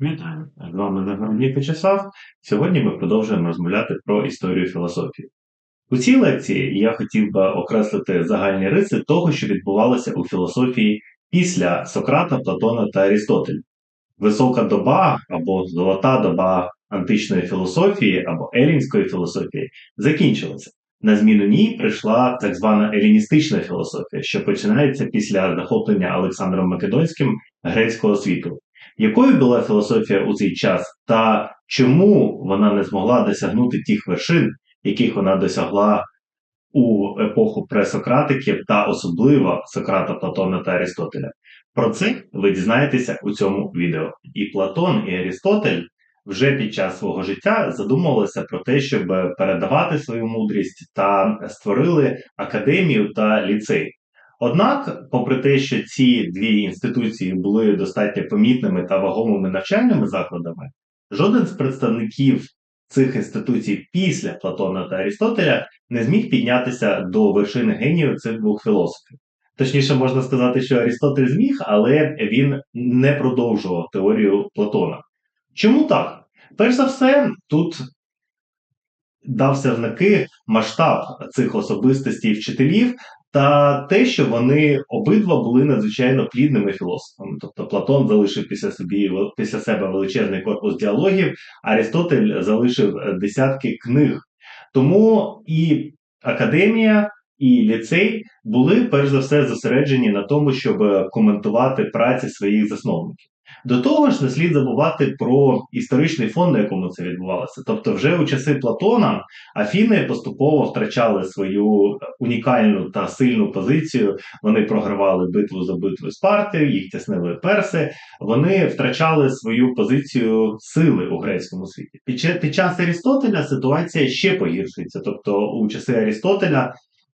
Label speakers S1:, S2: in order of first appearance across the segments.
S1: Вітаю! З вами Загородній В'ячеслав. Сьогодні ми продовжуємо розмовляти про історію філософії. У цій лекції я хотів би окреслити загальні риси того, що відбувалося у філософії після Сократа, Платона та Арістотеля. Висока доба або золота доба античної філософії або елінської філософії закінчилася. На зміну ній прийшла так звана еліністична філософія, що починається після захоплення Олександром Македонським грецького світу. Якою була філософія у цей час, та чому вона не змогла досягнути тих вершин, яких вона досягла у епоху пресократиків та особливо Сократа, Платона та Арістотеля? Про це ви дізнаєтеся у цьому відео. І Платон, і Арістотель вже під час свого життя задумувалися про те, щоб передавати свою мудрість та створили академію та ліцей. Однак, попри те, що ці дві інституції були достатньо помітними та вагомими навчальними закладами, жоден з представників цих інституцій після Платона та Арістотеля не зміг піднятися до вершини генію цих двох філософів. Точніше, можна сказати, що Арістотель зміг, але він не продовжував теорію Платона. Чому так? Перш за все, тут дався знаки масштаб цих особистостей вчителів та те, що вони обидва були надзвичайно плідними філософами. Тобто Платон залишив після собі після себе величезний корпус діалогів, Арістотель залишив десятки книг. Тому і академія, і ліцей були перш за все зосереджені на тому, щоб коментувати праці своїх засновників. До того ж, не слід забувати про історичний фон, на якому це відбувалося. Тобто, вже у часи Платона Афіни поступово втрачали свою унікальну та сильну позицію. Вони програвали битву за битвою Спарти, їх тіснили перси. Вони втрачали свою позицію сили у грецькому світі. Під час Арістотеля ситуація ще погіршується. Тобто, у часи Арістотеля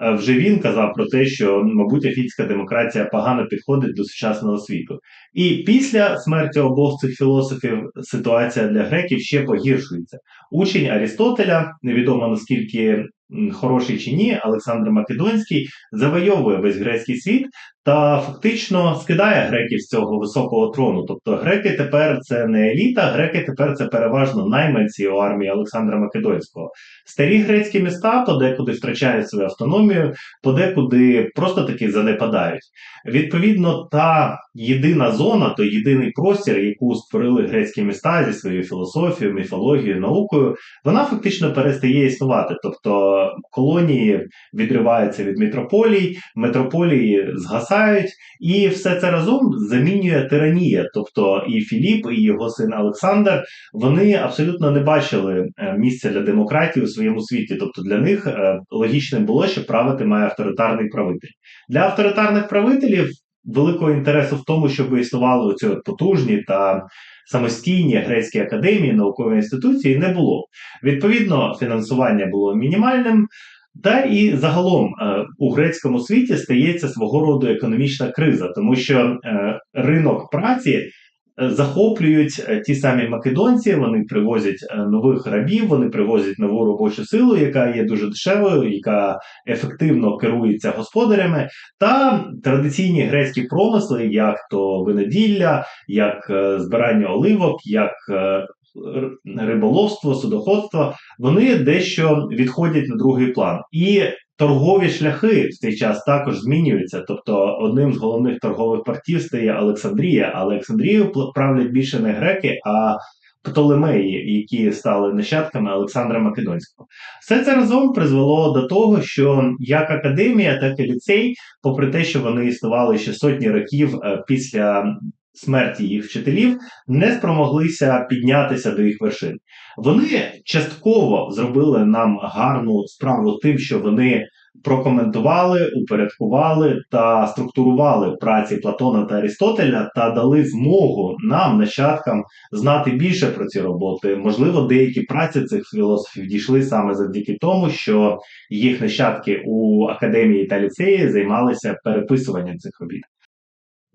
S1: Е, вже він казав про те, що, мабуть, афійська демократія погано підходить до сучасного світу. І після смерті обох цих філософів ситуація для греків ще погіршується. Учень Арістотеля, невідомо наскільки хороший чи ні, Олександр Македонський завойовує весь грецький світ та фактично скидає греків з цього високого трону. Тобто греки тепер це не еліта, греки тепер це переважно найманці у армії Олександра Македонського. Старі грецькі міста подекуди втрачають свою автономію, подекуди просто таки занепадають. Відповідно, та єдина зона, той єдиний простір, яку створили грецькі міста зі своєю філософією, міфологією, наукою, вона фактично перестає існувати. Тобто колонії відриваються від мітрополій, метрополії згасають, і все це разом замінює тиранія. Тобто і Філіп, і його син Олександр вони абсолютно не бачили е, місця для демократії у своєму світі. Тобто для них е, логічним було, що правити має авторитарний правитель. Для авторитарних правителів великого інтересу в тому, щоб існували оці потужні та самостійні грецькі академії, наукові інституції не було. Відповідно, фінансування було мінімальним. Та і загалом е, у грецькому світі стається свого роду економічна криза, тому що е, ринок праці захоплюють е, ті самі македонці, вони привозять е, нових рабів, вони привозять нову робочу силу, яка є дуже дешевою, яка ефективно керується господарями, та традиційні грецькі промисли, як то виноділля, як е, збирання оливок, як риболовство, судоходство, вони дещо відходять на другий план. І Торгові шляхи в цей час також змінюються. Тобто, одним з головних торгових портів стає Олександрія. А Олександрією правлять більше не греки, а Птолемеї, які стали нащадками Олександра Македонського. Все це разом призвело до того, що як академія, так і ліцей, попри те, що вони існували ще сотні років е, після смерті їх вчителів, не спромоглися піднятися до їх вершин. Вони частково зробили нам гарну справу тим, що вони прокоментували, упорядкували та структурували праці Платона та Арістотеля та дали змогу нам, нащадкам, знати більше про ці роботи. Можливо, деякі праці цих філософів дійшли саме завдяки тому, що їх нащадки у академії та ліцеї займалися переписуванням цих робіт.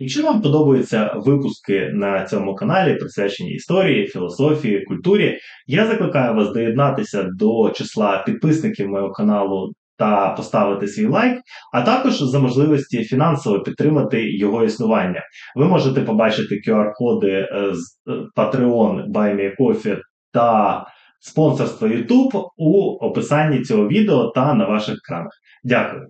S1: Якщо вам подобаються випуски на цьому каналі, присвячені історії, філософії, культурі, я закликаю вас доєднатися до числа підписників моєго каналу та поставити свій лайк, а також за можливості фінансово підтримати його існування. Ви можете побачити QR-коди е, з е, Patreon, BuyMeCoffee та спонсорство YouTube у описанні цього відео та на ваших екранах. Дякую.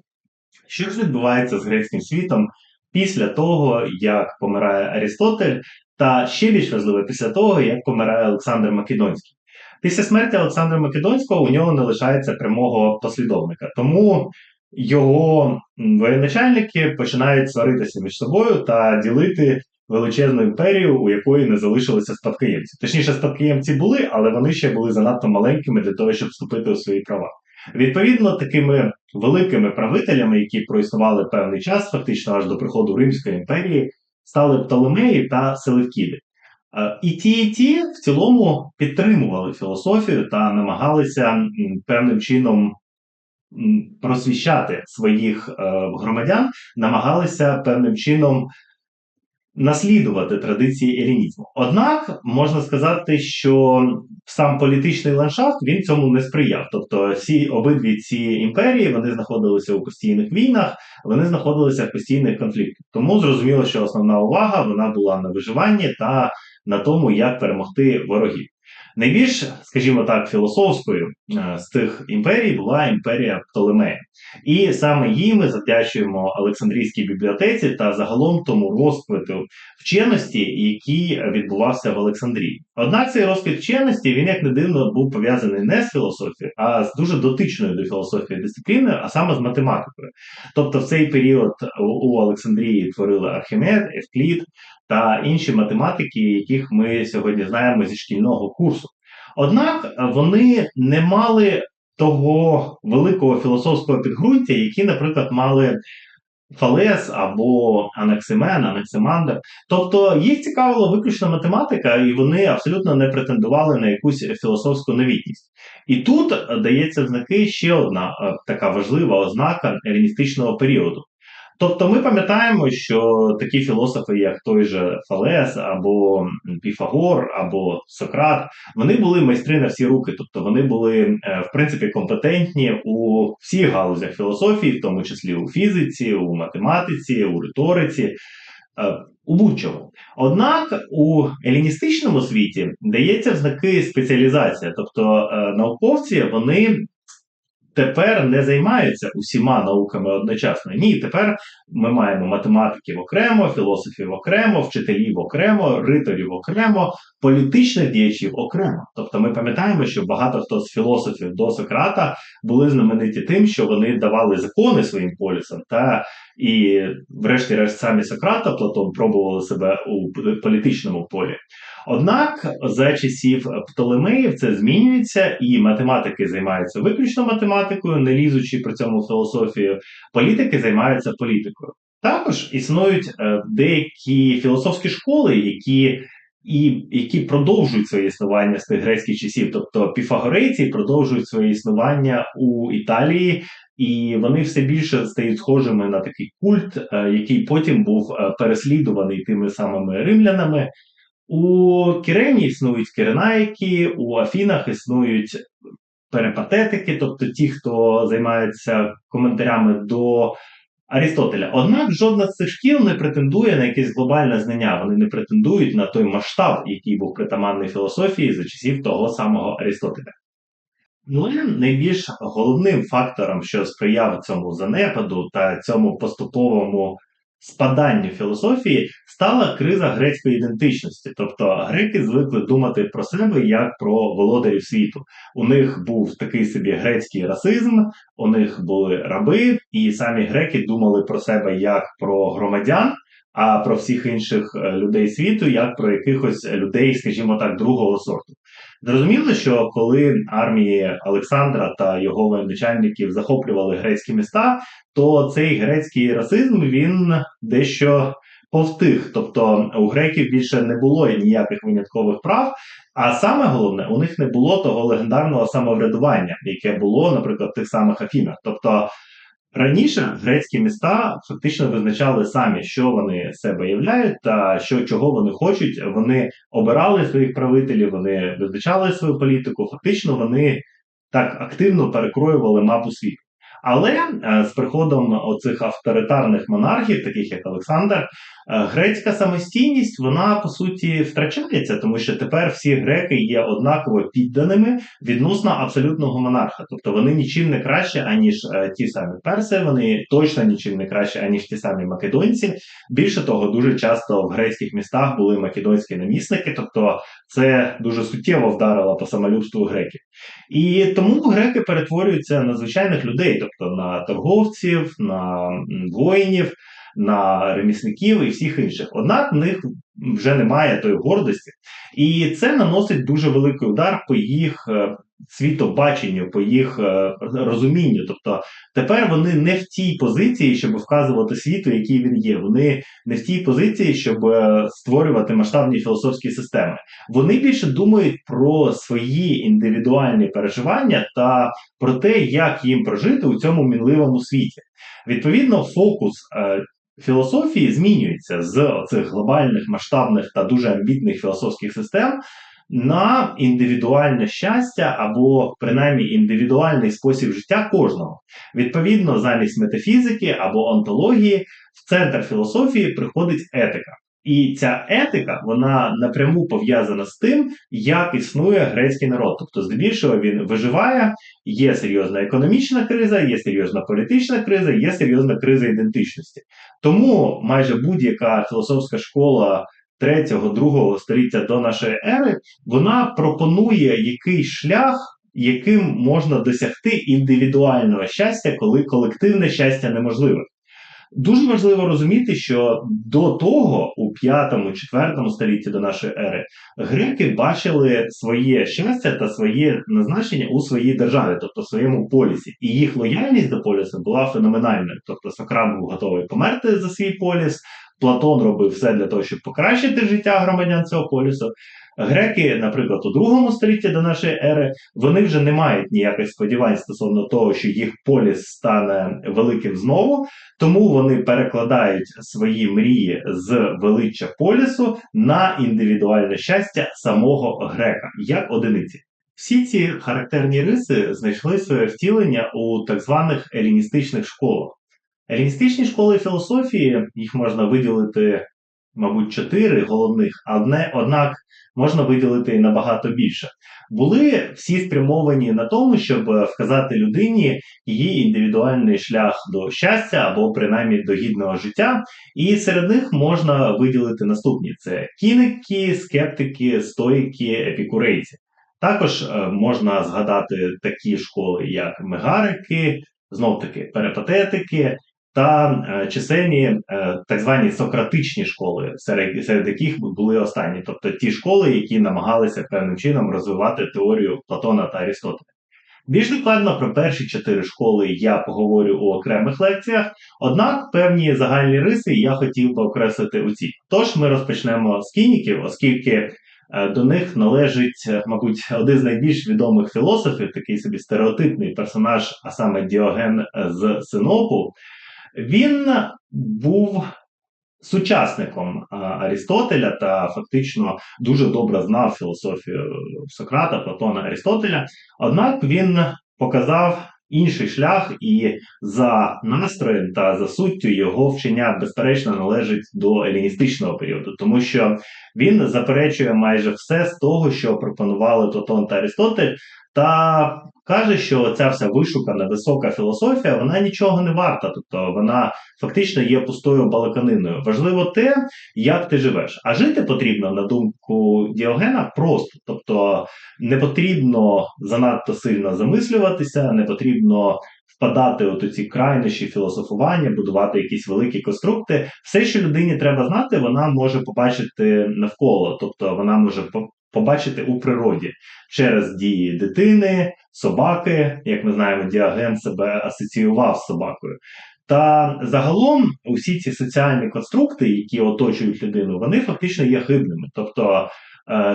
S1: Що ж відбувається з грецьким світом після того, як помирає Арістотель, та ще більш важливо, після того, як помирає Олександр Македонський? Після смерті Олександра Македонського у нього не лишається прямого послідовника. Тому його воєначальники починають сваритися між собою та ділити величезну імперію, у якої не залишилося спадкоємці. Точніше, спадкоємці були, але вони ще були занадто маленькими для того, щоб вступити у свої права. Відповідно, такими великими правителями, які проіснували певний час, фактично аж до приходу Римської імперії, стали Птолемеї та Селевкіди. Е, і ті, і ті в цілому підтримували філософію та намагалися певним чином просвіщати своїх е, громадян, намагалися певним чином наслідувати традиції елінізму. Однак можна сказати, що сам політичний ландшафт він цьому не сприяв. Тобто, всі обидві ці імперії вони знаходилися у постійних війнах, вони знаходилися в постійних конфліктах. Тому зрозуміло, що основна увага вона була на виживанні та на тому, як перемогти ворогів. Найбільш, скажімо так, філософською е, з тих імперій була імперія Птолемея. І саме їй ми завдячуємо Олександрійській бібліотеці та загалом тому розквиту вченості, який відбувався в Олександрії. Однак цей розквіт вченості він, як не дивно, був пов'язаний не з філософією, а з дуже дотичною до філософії дисципліною, а саме з математикою. Тобто, в цей період у Олександрії творили Архімед, Евклід та інші математики, яких ми сьогодні знаємо зі шкільного курсу. Однак вони не мали того великого філософського підґрунтя, які, наприклад, мали Фалес або Анаксимен, Анаксимандр. Тобто їх цікавила виключно математика, і вони абсолютно не претендували на якусь філософську новітність. І тут дається в знаки ще одна е, така важлива ознака еліністичного періоду. Тобто ми пам'ятаємо, що такі філософи, як той же Фалес, або Піфагор, або Сократ, вони були майстри на всі руки, тобто вони були е, в принципі компетентні у всіх галузях філософії, в тому числі у фізиці, у математиці, у риториці. Е, у будь-чому. Однак у еліністичному світі дається в знаки спеціалізація, тобто е, науковці вони тепер не займаються усіма науками одночасно. Ні, тепер ми маємо математиків окремо, філософів окремо, вчителів окремо, риторів окремо, політичних діячів окремо. Тобто ми пам'ятаємо, що багато хто з філософів до Сократа були знамениті тим, що вони давали закони своїм полісам, та і, врешті-решт, самі Сократа Платон пробували себе у політичному полі. Однак за часів Птолемеїв це змінюється, і математики займаються виключно математикою, не лізучи при цьому філософію. Політики займаються політикою. Також існують е, деякі філософські школи, які і які продовжують своє існування з тих грецьких часів, тобто піфагорейці продовжують своє існування у Італії, і вони все більше стають схожими на такий культ, е, який потім був е, переслідуваний тими самими римлянами. У Кирені існують киренаїки, у Афінах існують перипатетики, тобто ті, хто займаються коментарями до Арістотеля. Однак жодна з цих шкіл не претендує на якесь глобальне знання, вони не претендують на той масштаб, який був притаманний філософії за часів того самого Арістотеля. Але найбільш головним фактором, що сприяв цьому занепаду та цьому поступовому спаданню філософії стала криза грецької ідентичності. Тобто греки звикли думати про себе як про володарів світу. У них був такий собі грецький расизм, у них були раби, і самі греки думали про себе як про громадян. А про всіх інших е, людей світу, як про якихось людей, скажімо так, другого сорту. Зрозуміло, що коли армії Олександра та його воєначальників захоплювали грецькі міста, то цей грецький расизм він дещо повтих. Тобто у греків більше не було ніяких виняткових прав. А саме головне, у них не було того легендарного самоврядування, яке було, наприклад, в тих самих Афінах. Тобто Раніше грецькі міста фактично визначали самі, що вони себе являють, та що чого вони хочуть. Вони обирали своїх правителів, вони визначали свою політику. Фактично, вони так активно перекроювали мапу світу. Але е, з приходом оцих авторитарних монархів, таких як Олександр, е, грецька самостійність вона по суті втрачається, тому що тепер всі греки є однаково підданими відносно абсолютного монарха. Тобто вони нічим не краще, аніж е, ті самі перси, вони точно нічим не краще, аніж ті самі македонці. Більше того, дуже часто в грецьких містах були македонські намісники, тобто це дуже суттєво вдарило по самолюбству греків. І тому греки перетворюються на звичайних людей, тобто на торговців, на воїнів, на ремісників і всіх інших. Однак в них вже немає тої гордості, і це наносить дуже великий удар по їх е, світобаченню, по їх е, розумінню. Тобто тепер вони не в тій позиції, щоб вказувати світу, який він є. Вони не в тій позиції, щоб е, створювати масштабні філософські системи. Вони більше думають про свої індивідуальні переживання та про те, як їм прожити у цьому мінливому світі. Відповідно, фокус. Філософії змінюється з цих глобальних масштабних та дуже амбітних філософських систем на індивідуальне щастя або принаймні індивідуальний спосіб життя кожного. Відповідно, замість метафізики або онтології в центр філософії приходить етика. І ця етика вона напряму пов'язана з тим, як існує грецький народ. Тобто, здебільшого він виживає, є серйозна економічна криза, є серйозна політична криза, є серйозна криза ідентичності. Тому майже будь-яка філософська школа 3-2 століття до нашої ери, вона пропонує якийсь шлях, яким можна досягти індивідуального щастя, коли колективне щастя неможливе. Дуже важливо розуміти, що до того, у 5-4 столітті до нашої ери, греки бачили своє щастя та своє назначення у своїй державі, тобто в своєму полісі. І їх лояльність до полісу була феноменальною. Тобто Сократ був готовий померти за свій поліс, Платон робив все для того, щоб покращити життя громадян цього полюсу. Греки, наприклад, у другому столітті до нашої ери, вони вже не мають ніяких сподівань стосовно того, що їх поліс стане великим знову, тому вони перекладають свої мрії з величчя полісу на індивідуальне щастя самого грека як одиниці. Всі ці характерні риси знайшли своє втілення у так званих еліністичних школах. Еліністичні школи філософії, їх можна виділити, мабуть, чотири головних, одне, однак можна виділити набагато більше. Були всі спрямовані на тому, щоб вказати людині її індивідуальний шлях до щастя або принаймні до гідного життя. І серед них можна виділити наступні: це кіники, скептики, стоїки, епікурейці. Також е, можна згадати такі школи, як мегарики, знов таки перипатетики, та е, чисельні е, так звані сократичні школи, серед серед яких були останні, тобто ті школи, які намагалися певним чином розвивати теорію Платона та Арістотеля. Більш докладно про перші чотири школи я поговорю у окремих лекціях, однак певні загальні риси я хотів би окреслити у цій. Тож ми розпочнемо з кініків, оскільки е, до них належить, мабуть, один з найбільш відомих філософів, такий собі стереотипний персонаж, а саме Діоген з Синопу. Він був сучасником Арістотеля та фактично дуже добре знав філософію Сократа, Платона Арістотеля. Однак він показав інший шлях, і за настроєм та за суттю його вчення, безперечно, належить до еліністичного періоду, тому що він заперечує майже все з того, що пропонували Платон та Арістотель, та каже, що ця вся вишукана висока філософія вона нічого не варта, тобто вона фактично є пустою балаканиною. Важливо те, як ти живеш. А жити потрібно, на думку Діогена, просто. Тобто не потрібно занадто сильно замислюватися, не потрібно. Впадати от ці крайнощі філософування, будувати якісь великі конструкти. Все, що людині треба знати, вона може побачити навколо, тобто вона може побачити у природі через дії дитини, собаки. Як ми знаємо, діаген себе асоціював з собакою. Та загалом усі ці соціальні конструкти, які оточують людину, вони фактично є хибними. Тобто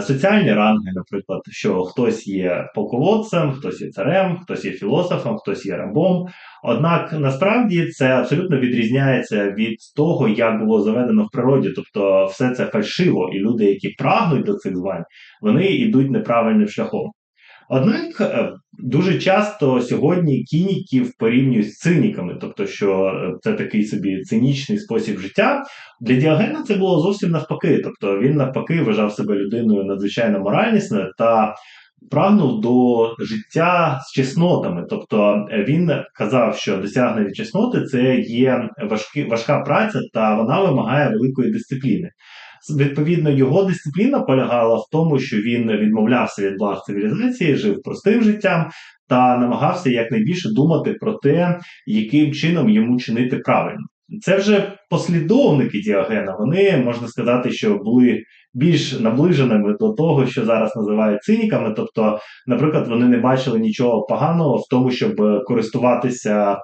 S1: соціальні ранги, наприклад, що хтось є полководцем, хтось є царем, хтось є філософом, хтось є рабом. Однак насправді це абсолютно відрізняється від того, як було заведено в природі. Тобто, все це фальшиво, і люди, які прагнуть до цих звань, вони йдуть неправильним шляхом. Однак е, дуже часто сьогодні кініків порівнюють з циніками, тобто, що е, це такий собі цинічний спосіб життя. Для Діогена це було зовсім навпаки. Тобто він навпаки вважав себе людиною надзвичайно моральнісною та прагнув до життя з чеснотами. Тобто він казав, що досягнення чесноти це є важкі, важка праця, та вона вимагає великої дисципліни. Відповідно, його дисципліна полягала в тому, що він відмовлявся від благ цивілізації, жив простим життям та намагався якнайбільше думати про те, яким чином йому чинити правильно. Це вже послідовники Діогена. Вони можна сказати, що були більш наближеними до того, що зараз називають циніками. Тобто, наприклад, вони не бачили нічого поганого в тому, щоб користуватися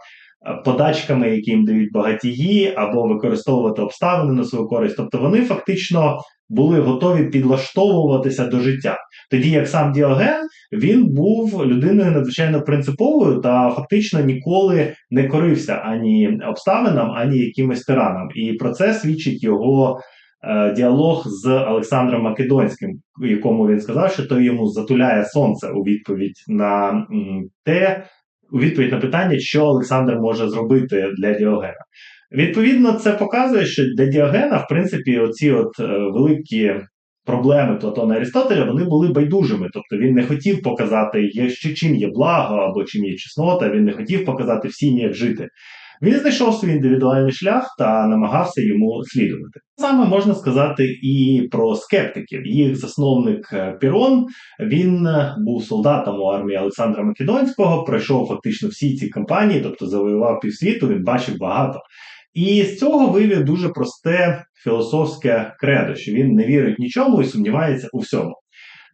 S1: подачками, які їм дають багатії, або використовувати обставини на свою користь. Тобто вони фактично були готові підлаштовуватися до життя. Тоді як сам Діоген він був людиною надзвичайно принциповою та фактично ніколи не корився ані обставинам, ані якимось тиранам. І про це свідчить його. Е, діалог з Олександром Македонським, якому він сказав, що той йому затуляє сонце у відповідь на те, у відповідь на питання, що Олександр може зробити для Діогена. Відповідно, це показує, що для Діогена, в принципі, оці от е, великі проблеми Платона і Арістотеля вони були байдужими. Тобто він не хотів показати, чим є благо або чим є чеснота, він не хотів показати всім, як жити. Він знайшов свій індивідуальний шлях та намагався йому слідувати. Саме можна сказати і про скептиків. Їх засновник е, Пірон він е, був солдатом у армії Олександра Македонського, пройшов фактично всі ці кампанії, тобто завоював півсвіту, він бачив багато. І з цього вивів дуже просте філософське кредо, що він не вірить нічому і сумнівається у всьому.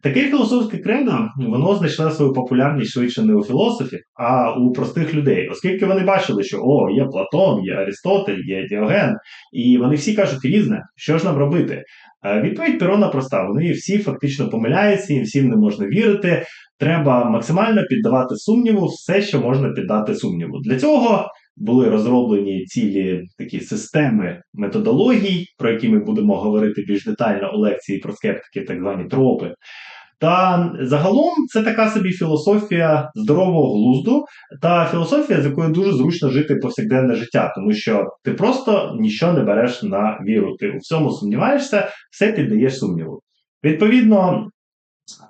S1: Таке філософське кредо воно знайшло свою популярність швидше не у філософів, а у простих людей, оскільки вони бачили, що о, є Платон, є Аристотель, є Діоген, і вони всі кажуть різне, що ж нам робити. Е, відповідь Перона проста: вони всі фактично помиляються, їм всім не можна вірити. Треба максимально піддавати сумніву все, що можна піддати сумніву. Для цього були розроблені цілі такі системи методологій, про які ми будемо говорити більш детально у лекції про скептиків, так звані тропи. Та загалом це така собі філософія здорового глузду та філософія, з якою дуже зручно жити повсякденне життя, тому що ти просто нічого не береш на віру. Ти у всьому сумніваєшся, все піддаєш сумніву. Відповідно,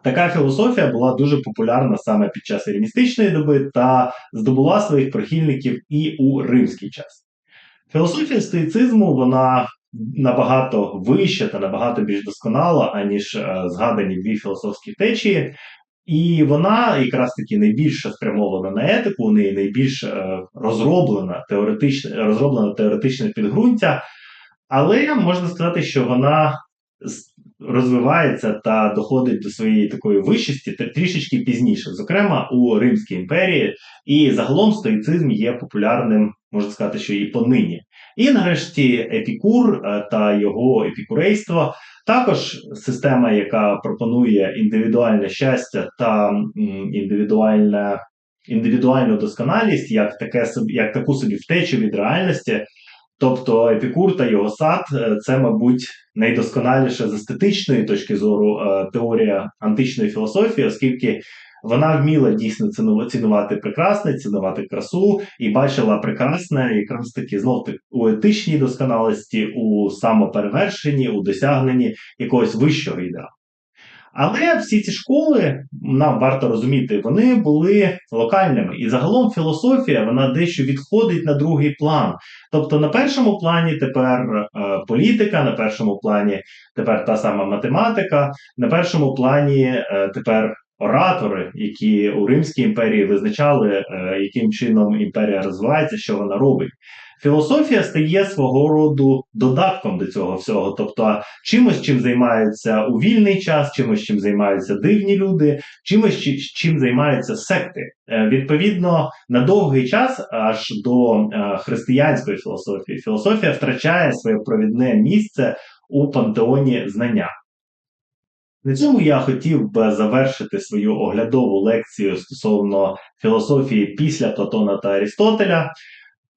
S1: Така філософія була дуже популярна саме під час еліністичної доби та здобула своїх прихильників і у римський час. Філософія стоїцизму вона набагато вища та набагато більш досконала, аніж е, згадані дві філософські течії. І вона якраз таки найбільше спрямована на етику, у неї найбільш е, розроблена теоретичне розроблена теоретичне підґрунтя, але можна сказати, що вона розвивається та доходить до своєї такої вищості трішечки пізніше, зокрема у Римській імперії, і загалом стоїцизм є популярним, можна сказати, що і понині. І нарешті епікур е, та його епікурейство. Також система, яка пропонує індивідуальне щастя та індивідуальне, індивідуальну досконалість, як таке як таку собі втечу від реальності, Тобто Епікур та його сад е, це, мабуть, найдосконаліша з естетичної точки зору е, теорія античної філософії, оскільки вона вміла дійсно цінувати прекрасне, цінувати красу і бачила прекрасне якраз таки знов таки у етичній досконалості, у самоперевершенні, у досягненні якогось вищого ідеалу. Але всі ці школи, нам варто розуміти, вони були локальними. І загалом філософія вона дещо відходить на другий план. Тобто на першому плані тепер е, політика, на першому плані тепер та сама математика, на першому плані е, тепер оратори, які у Римській імперії визначали, е, яким чином імперія розвивається, що вона робить. Філософія стає свого роду додатком до цього всього, тобто чимось, чим займаються у вільний час, чимось, чим займаються дивні люди, чимось, чим займаються секти. Е, відповідно, на довгий час, аж до е, християнської філософії, філософія втрачає своє провідне місце у пантеоні знання. На цьому я хотів би завершити свою оглядову лекцію стосовно філософії після Платона та Арістотеля.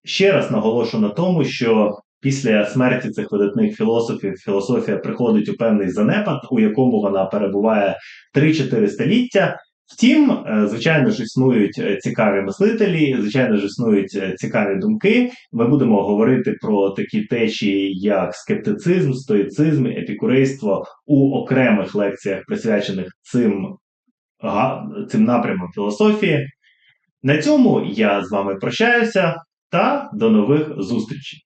S1: Ще раз наголошу на тому, що після смерті цих видатних філософів філософія приходить у певний занепад, у якому вона перебуває 3-4 століття. Втім, е, звичайно ж, існують е, цікаві мислителі, звичайно ж, існують е, цікаві думки. Ми будемо говорити про такі течії, як скептицизм, стоїцизм, епікурейство у окремих лекціях, присвячених цим, цим напрямам філософії. На цьому я з вами прощаюся та до нових зустрічей.